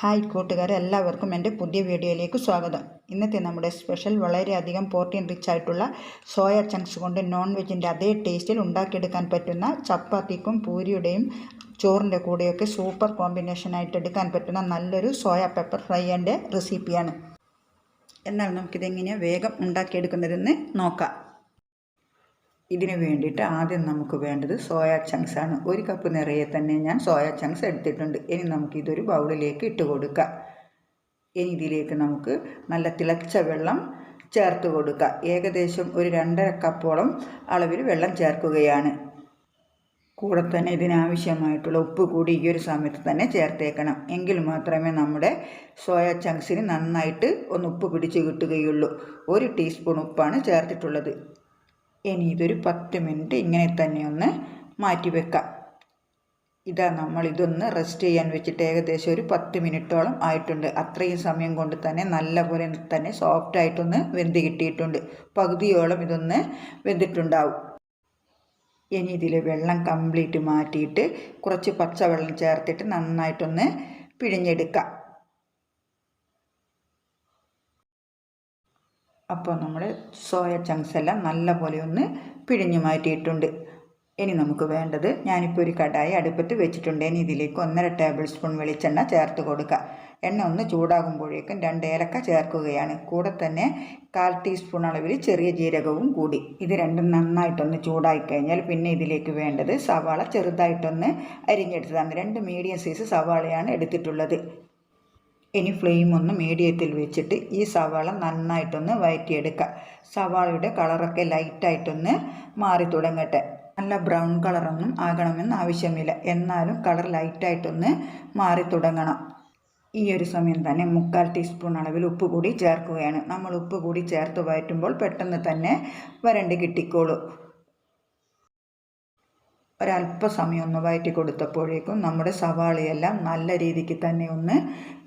Hi കൂട്ടുകാരെ എല്ലാവർക്കും എന്റെ പുതിയ വീഡിയോയിലേക്ക് സ്വാഗതം. ഇന്നത്തെ നമ്മുടെ സ്പെഷ്യൽ വളരെയധികം പ്രോട്ടീൻ റിച്ച് ആയിട്ടുള്ള സോയ ചങ്ക്സ് കൊണ്ട് നോൺ വെജിന്റെ അതേ ടേസ്റ്റിൽ ഉണ്ടാക്കിയെടുക്കാൻ പറ്റുന്ന ചപ്പാത്തിക്കും പൂരിയുടെയും ചോറിന്റെ കൂടെയൊക്കെ സൂപ്പർ കോമ്പിനേഷനായിട്ട് എടുക്കാൻ പറ്റുന്ന നല്ലൊരു സോയ പെപ്പർ ഫ്രൈന്റെ റെസിപ്പിയാണ് എന്നാൽ നമുക്കിതെങ്ങനെയാണ് വേഗം ഉണ്ടാക്കിയെടുക്കുന്നതെന്ന് നോക്കാം. ഇതിന് വേണ്ടിയിട്ട് ആദ്യം നമുക്ക് വേണ്ടത് സോയ ചങ്ക്സ് ആണ്. ഒരു കപ്പ് നിറയെ തന്നെ ഞാൻ സോയ ചങ്ക്സ് എടുത്തിട്ടുണ്ട്. ഇനി നമുക്ക് ഇതൊരു ബൗളിലേക്ക് ഇട്ട് കൊടുക്കാം. ഇനി ഇതിലേക്ക് നമുക്ക് നല്ല തിളച്ച വെള്ളം ചേർത്ത് കൊടുക്കുക ഏകദേശം ഒരു രണ്ടര കപ്പോളം അളവിൽ വെള്ളം ചേർക്കുകയാണ്. കൂടെ തന്നെ ഇതിനാവശ്യമായിട്ടുള്ള ഉപ്പ് കൂടി ഈ ഒരു സമയത്ത് തന്നെ ചേർത്തേക്കണം. എങ്കിൽ മാത്രമേ നമ്മുടെ സോയ ചങ്ക്സിന് നന്നായിട്ട് ഒന്ന് ഉപ്പ് പിടിച്ച് കിട്ടുകയുള്ളൂ. ഒരു ടീസ്പൂൺ ഉപ്പാണ് ചേർത്തിട്ടുള്ളത്. ഇനി ഇതൊരു പത്ത് മിനിറ്റ് ഇങ്ങനെ തന്നെ ഒന്ന് മാറ്റി വെക്കാം. ഇതാ നമ്മൾ ഇതൊന്ന് റെസ്റ്റ് ചെയ്യാൻ വെച്ചിട്ട് ഏകദേശം ഒരു പത്ത് മിനിറ്റോളം ആയിട്ടുണ്ട്. അത്രയും സമയം കൊണ്ട് തന്നെ നല്ലപോലെ തന്നെ സോഫ്റ്റ് ആയിട്ടൊന്ന് വെന്ത് കിട്ടിയിട്ടുണ്ട്. പകുതിയോളം ഇതൊന്ന് വെന്തിട്ടുണ്ടാവും. ഇനി ഇതിൽ വെള്ളം കംപ്ലീറ്റ് മാറ്റിയിട്ട് കുറച്ച് പച്ചവെള്ളം ചേർത്തിട്ട് നന്നായിട്ടൊന്ന് പിഴിഞ്ഞെടുക്കാം. അപ്പോൾ നമ്മൾ സോയ ചങ്ക്സ് എല്ലാം നല്ലപോലെ ഒന്ന് പിഴിഞ്ഞു മാറ്റിയിട്ടുണ്ട്. ഇനി നമുക്ക് വേണ്ടത് ഞാനിപ്പോൾ ഒരു കടായി അടുപ്പത്ത് വെച്ചിട്ടുണ്ട്. ഇനി ഇതിലേക്ക് ഒന്നര ടേബിൾ സ്പൂൺ വെളിച്ചെണ്ണ ചേർത്ത് കൊടുക്കുക എണ്ണ ഒന്ന് ചൂടാകുമ്പോഴേക്കും രണ്ട് ഏലക്ക ചേർക്കുകയാണ്. കൂടെ തന്നെ കാൽ ടീസ്പൂൺ അളവിൽ ചെറിയ ജീരകവും കൂടി. ഇത് രണ്ടും നന്നായിട്ടൊന്ന് ചൂടായി കഴിഞ്ഞാൽ പിന്നെ ഇതിലേക്ക് വേണ്ടത് സവാള ചെറുതായിട്ടൊന്ന് അരിഞ്ഞെടുത്തതാണ്. രണ്ട് മീഡിയം സൈസ് സവാളയാണ് എടുത്തിട്ടുള്ളത്. ഇനി ഫ്ലെയിം ഒന്ന് മീഡിയത്തിൽ വെച്ചിട്ട് ഈ സവാള നന്നായിട്ടൊന്ന് വഴറ്റിയെടുക്കുക സവാളയുടെ കളറൊക്കെ ലൈറ്റായിട്ടൊന്ന് മാറി തുടങ്ങട്ടെ. നല്ല ബ്രൗൺ കളറൊന്നും ആകണമെന്ന് ആവശ്യമില്ല. എന്നാലും കളർ ലൈറ്റായിട്ടൊന്ന് മാറി തുടങ്ങണം. ഈ ഒരു സമയം തന്നെ മുക്കാൽ ടീസ്പൂൺ അളവിൽ ഉപ്പ് കൂടി ചേർക്കുകയാണ്. നമ്മൾ ഉപ്പ് കൂടി ചേർത്ത് വഴറ്റുമ്പോൾ പെട്ടെന്ന് തന്നെ വരണ്ട് കിട്ടിക്കോളൂ. ഒരല്പസമയം ഒന്ന് വയറ്റി കൊടുത്തപ്പോഴേക്കും നമ്മുടെ സവാളയെല്ലാം നല്ല രീതിക്ക് തന്നെ ഒന്ന്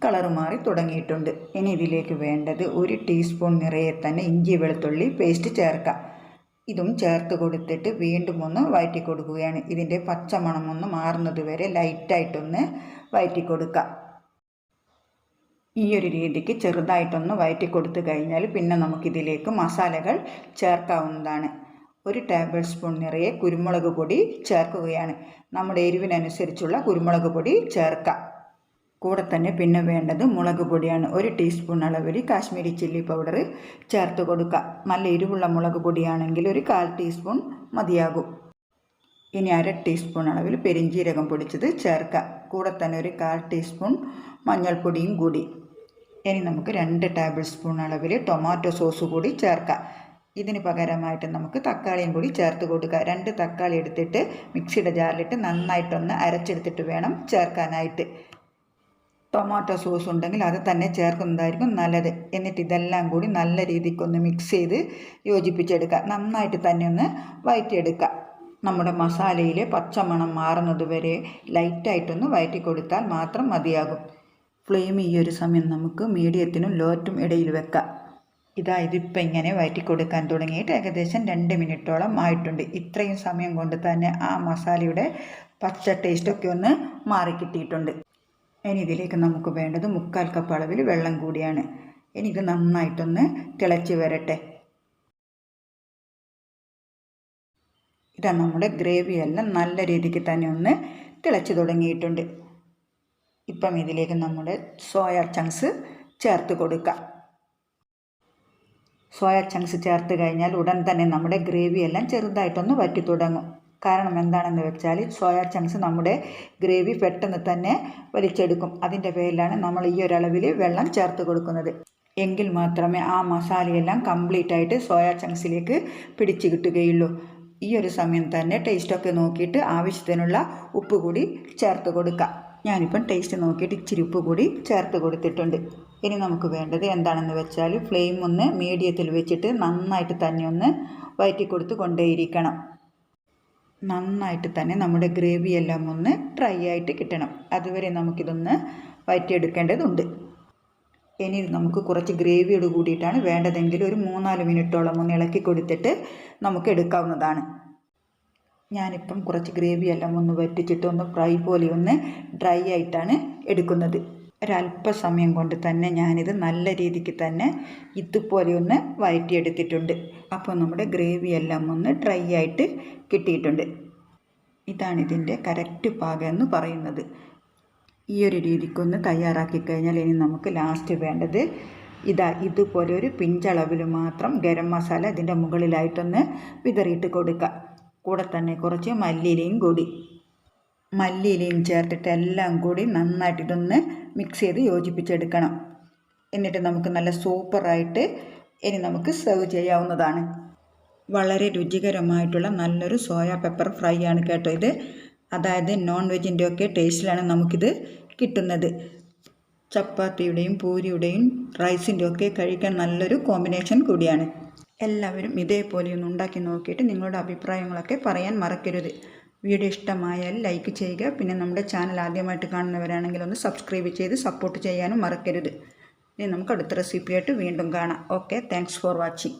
കളർ മാറി തുടങ്ങിയിട്ടുണ്ട്. ഇനി ഇതിലേക്ക് വേണ്ടത് ഒരു ടീസ്പൂൺ നിറയെ തന്നെ ഇഞ്ചി വെളുത്തുള്ളി പേസ്റ്റ് ചേർക്കാം. ഇതും ചേർത്ത് കൊടുത്തിട്ട് വീണ്ടും ഒന്ന് വയറ്റി കൊടുക്കുകയാണ് ഇതിന്റെ പച്ചമണം ഒന്ന് മാറുന്നത് വരെ ലൈറ്റായിട്ടൊന്ന് വയറ്റി കൊടുക്കാം ഈ ഒരു രീതിക്ക് ചെറുതായിട്ടൊന്ന് വയറ്റി കൊടുത്തു കഴിഞ്ഞാൽ പിന്നെ നമുക്കിതിലേക്ക് മസാലകൾ ചേർക്കാവുന്നതാണ്. ഒരു ടേബിൾ സ്പൂൺ നിറയെ കുരുമുളക് പൊടി ചേർക്കുകയാണ്. നമ്മുടെ എരിവിനനുസരിച്ചുള്ള കുരുമുളക് പൊടി ചേർക്കാം. കൂടെ തന്നെ പിന്നെ വേണ്ടത് മുളക് പൊടിയാണ്. ഒരു ടീസ്പൂൺ അളവിൽ കാശ്മീരി ചില്ലി പൗഡർ ചേർത്ത് കൊടുക്കുക നല്ല എരിവുള്ള മുളക് പൊടിയാണെങ്കിൽ ഒരു കാൽ ടീസ്പൂൺ മതിയാകും. ഇനി അര ടീസ്പൂൺ അളവിൽ പെരിഞ്ചീരകം പൊടിച്ചത് ചേർക്കുക കൂടെ തന്നെ ഒരു കാൽ ടീസ്പൂൺ മഞ്ഞൾപ്പൊടിയും കൂടി. ഇനി നമുക്ക് രണ്ട് ടേബിൾ സ്പൂൺ അളവിൽ ടൊമാറ്റോ സോസ് കൂടി ചേർക്കാം. ഇതിന് പകരമായിട്ട് നമുക്ക് തക്കാളിയും കൂടി ചേർത്ത് കൊടുക്കുക. രണ്ട് തക്കാളി എടുത്തിട്ട് മിക്സിയുടെ ജാറിലിട്ട് നന്നായിട്ടൊന്ന് അരച്ചെടുത്തിട്ട് വേണം ചേർക്കാനായിട്ട്. ടൊമാറ്റോ സോസ് ഉണ്ടെങ്കിൽ അത് തന്നെ ചേർക്കുന്നതായിരിക്കും നല്ലത്. എന്നിട്ട് ഇതെല്ലാം കൂടി നല്ല രീതിക്കൊന്ന് മിക്സ് ചെയ്ത് യോജിപ്പിച്ചെടുക്കുക. നന്നായിട്ട് തന്നെ ഒന്ന് വയറ്റിയെടുക്കുക. നമ്മുടെ മസാലയിലെ പച്ചമണം മാറുന്നത് വരെ ലൈറ്റായിട്ടൊന്ന് വയറ്റി കൊടുത്താൽ മാത്രം മതിയാകും. ഫ്ലെയിം ഈ ഒരു സമയം നമുക്ക് മീഡിയത്തിനും ലോറ്റും ഇടയിൽ വെക്കാം. ഇതാ ഇതിപ്പോൾ ഇങ്ങനെ വയറ്റി കൊടുക്കാൻ തുടങ്ങിയിട്ട് ഏകദേശം രണ്ട് മിനിറ്റോളം ആയിട്ടുണ്ട്. ഇത്രയും സമയം കൊണ്ട് തന്നെ ആ മസാലയുടെ പച്ച ടേസ്റ്റൊക്കെ ഒന്ന് മാറിക്കിട്ടിയിട്ടുണ്ട് ഇനി ഇതിലേക്ക് നമുക്ക് വേണ്ടത് മുക്കാൽ കപ്പ് അളവിൽ വെള്ളം കൂടിയാണ്. ഇത് നന്നായിട്ടൊന്ന് തിളച്ച് വരട്ടെ. ഇതാ നമ്മുടെ ഗ്രേവി എല്ലാം നല്ല രീതിക്ക് തന്നെ ഒന്ന് തിളച്ച് തുടങ്ങിയിട്ടുണ്ട്. ഇപ്പം ഇതിലേക്ക് നമ്മുടെ സോയ ചങ്ക്സ് ചേർത്ത് കൊടുക്കാം. സോയ ചങ്ക്സ് ചേർത്ത് കഴിഞ്ഞാൽ ഉടൻ തന്നെ നമ്മുടെ ഗ്രേവി എല്ലാം ചെറുതായിട്ടൊന്ന് വറ്റി തുടങ്ങും. കാരണം എന്താണെന്ന് വെച്ചാൽ സോയ ചങ്ക്സ് നമ്മുടെ ഗ്രേവി പെട്ടെന്ന് തന്നെ വലിച്ചെടുക്കും. അതിന്റെ പേരിലാണ് നമ്മൾ ഈ ഒരളവിൽ വെള്ളം ചേർത്ത് കൊടുക്കുന്നത്. എങ്കിൽ മാത്രമേ ആ മസാലയെല്ലാം കംപ്ലീറ്റ് ആയിട്ട് സോയ ചങ്ക്സിലേക്ക് പിടിച്ചു കിട്ടുകയുള്ളൂ. ഈ ഒരു സമയം തന്നെ ടേസ്റ്റൊക്കെ നോക്കിയിട്ട് ആവശ്യത്തിനുള്ള ഉപ്പ് കൂടി ചേർത്ത് കൊടുക്കാം. ഞാനിപ്പം ടേസ്റ്റ് നോക്കിയിട്ട് ഇച്ചിരി ഉപ്പ് കൂടി ചേർത്ത് കൊടുത്തിട്ടുണ്ട്. ഇനി നമുക്ക് വേണ്ടത് എന്താണെന്ന് വെച്ചാൽ ഫ്ലെയിം ഒന്ന് മീഡിയത്തിൽ വെച്ചിട്ട് നന്നായിട്ട് തന്നെ ഒന്ന് വയറ്റി കൊടുത്ത് കൊണ്ടേയിരിക്കണം. നന്നായിട്ട് തന്നെ നമ്മുടെ ഗ്രേവി എല്ലാം ഒന്ന് ഡ്രൈ ആയിട്ട് കിട്ടണം. അതുവരെ നമുക്കിതൊന്ന് വയറ്റിയെടുക്കേണ്ടതുണ്ട്. ഇനി നമുക്ക് കുറച്ച് ഗ്രേവിയോട് കൂടിയിട്ടാണ് വേണ്ടതെങ്കിൽ ഒരു മൂന്നാൽ മിനിറ്റോളം ഒന്ന് ഇളക്കി കൊടുത്തിട്ട് നമുക്ക് എടുക്കാവുന്നതാണ്. ഞാനിപ്പം കുറച്ച് ഗ്രേവി എല്ലാം ഒന്ന് വറ്റിച്ചിട്ട് ഒന്ന് ഫ്രൈ പോലെ ഒന്ന് ഡ്രൈ ആയിട്ടാണ് എടുക്കുന്നത്. ഒരല്പസമയം കൊണ്ട് തന്നെ ഞാനിത് നല്ല രീതിക്ക് തന്നെ ഇതുപോലെ ഒന്ന് വഴറ്റിയെടുത്തിട്ടുണ്ട്. അപ്പോൾ നമ്മുടെ ഗ്രേവി എല്ലാം ഒന്ന് ഡ്രൈ ആയിട്ട് കിട്ടിയിട്ടുണ്ട്. ഇതാണ് ഇതിന്റെ കറക്റ്റ് പാകം എന്ന് പറയുന്നത്. ഈ ഒരു രീതിക്കൊന്ന് തയ്യാറാക്കി കഴിഞ്ഞാൽ ഇനി നമുക്ക് ലാസ്റ്റ് വേണ്ടത് ഇതാ ഇതുപോലെ ഒരു പിഞ്ചളവിൽ മാത്രം ഗരം മസാല ഇതിന്റെ മുകളിലായിട്ടൊന്ന് വിതറിയിട്ട് കൊടുക്കുക കൂടെ തന്നെ കുറച്ച് മല്ലിയിലയും കൂടി. മല്ലിയിലയും ചേർത്തിട്ട് എല്ലാം കൂടി നന്നായിട്ട് ഇതൊന്ന് മിക്സ് ചെയ്ത് യോജിപ്പിച്ചെടുക്കണം. എന്നിട്ട് നമുക്ക് നല്ല സൂപ്പറായിട്ട് ഇനി നമുക്ക് സെർവ് ചെയ്യാവുന്നതാണ്. വളരെ രുചികരമായിട്ടുള്ള നല്ലൊരു സോയാ പെപ്പർ ഫ്രൈ ആണ് കേട്ടോ ഇത്. അതായത് നോൺ വെജിന്റെ ഒക്കെ ടേസ്റ്റിലാണ് നമുക്കിത് കിട്ടുന്നത്. ചപ്പാത്തിയുടെയും പൂരിയുടെയും റൈസിന്റെ ഒക്കെ കഴിക്കാൻ നല്ലൊരു കോമ്പിനേഷൻ കൂടിയാണ്. എല്ലാവരും ഇതേപോലെ ഒന്ന് ഉണ്ടാക്കി നോക്കിയിട്ട് നിങ്ങളുടെ അഭിപ്രായങ്ങളൊക്കെ പറയാൻ മറക്കരുത്. വീഡിയോ ഇഷ്ടമായാൽ ലൈക്ക് ചെയ്യുക. പിന്നെ നമ്മുടെ ചാനൽ ആദ്യമായിട്ട് കാണുന്നവരാണെങ്കിൽ ഒന്ന് സബ്സ്ക്രൈബ് ചെയ്ത് സപ്പോർട്ട് ചെയ്യാനും മറക്കരുത്. ഇനി നമുക്ക് അടുത്ത റെസിപ്പിയായിട്ട് വീണ്ടും കാണാം. Okay thanks for watching